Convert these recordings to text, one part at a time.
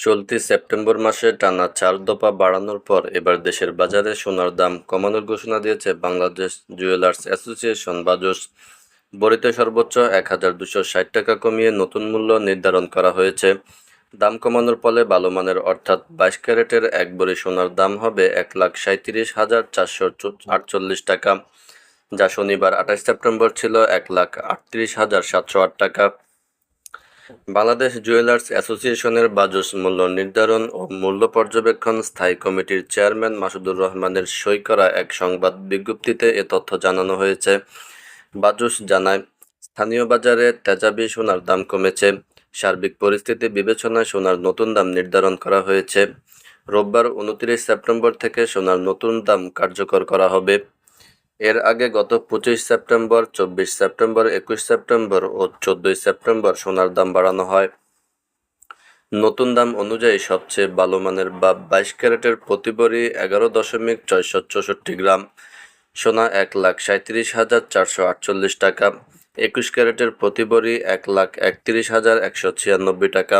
চলতি সেপ্টেম্বর মাসে টানা চার দফা বাড়ানোর পর এবার দেশের বাজারে সোনার দাম কমানোর ঘোষণা দিয়েছে বাংলাদেশ জুয়েলার্স অ্যাসোসিয়েশন বাজস বড়িতে সর্বোচ্চ এক হাজার দুশো ষাট টাকা কমিয়ে নতুন মূল্য নির্ধারণ করা হয়েছে। দাম কমানোর ফলে ভালো মানের অর্থাৎ বাইশ ক্যারেটের এক বড়ি সোনার দাম হবে এক লাখ সাঁত্রিশ হাজার চারশো আটচল্লিশ টাকা, যা শনিবার আঠাশ সেপ্টেম্বর ছিল এক লাখ আটত্রিশ হাজার সাতশো আট টাকা। বাংলাদেশ জুয়েলার্স অ্যাসোসিয়েশনের বাজস মূল্য নির্ধারণ ও মূল্য পর্যবেক্ষণ স্থায়ী কমিটির চেয়ারম্যান মাসুদুর রহমানের সই করা এক সংবাদ বিজ্ঞপ্তিতে এ তথ্য জানানো হয়েছে। বাজস জানায়, স্থানীয় বাজারে তেজাবি সোনার দাম কমেছে। সার্বিক পরিস্থিতি বিবেচনায় সোনার নতুন দাম নির্ধারণ করা হয়েছে। রোববার উনত্রিশ সেপ্টেম্বর থেকে সোনার নতুন দাম কার্যকর করা হবে। এর আগে গত পঁচিশ সেপ্টেম্বর, চব্বিশ সেপ্টেম্বর, একুশ সেপ্টেম্বর ও চোদ্দই সেপ্টেম্বর সোনার দাম বাড়ানো হয়। নতুন দাম অনুযায়ী সবচেয়ে ভালো মানের বা বাইশ ক্যারেটের প্রতি বড়ি এগারো দশমিক ছয়শো চৌষট্টি গ্রাম। সোনা এক লাখ সাঁত্রিশ হাজার চারশো আটচল্লিশ টাকা। একুশ ক্যারেটের প্রতি ভরি এক লাখ একত্রিশ হাজার একশো ছিয়ানব্বই টাকা,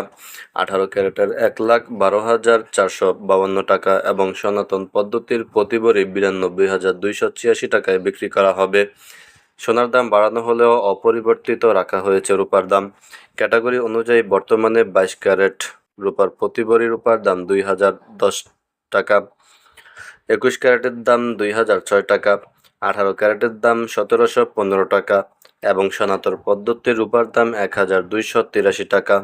আঠারো ক্যারেটের এক লাখ বারো হাজার চারশো বাউান্ন টাকা এবং সনাতন পদ্ধতির প্রতি ভরি বিরানব্বই হাজার দুইশো ছিয়াশি টাকায় বিক্রি করা হবে। সোনার দাম বাড়ানো হলেও অপরিবর্তিত রাখা হয়েছে রূপার দাম। ক্যাটাগরি অনুযায়ী বর্তমানে বাইশ ক্যারেট রূপার প্রতি ভরি রূপার দাম দুই হাজার দশ টাকা, একুশ ক্যারেটের দাম দুই হাজার ছয় টাকা। আঠারো ক্যারেটের দাম সতেরোশো পনেরো টাকা এবং সনাতন পদ্ধতির রূপার দাম এক হাজার দুইশো তিরাশি টাকা।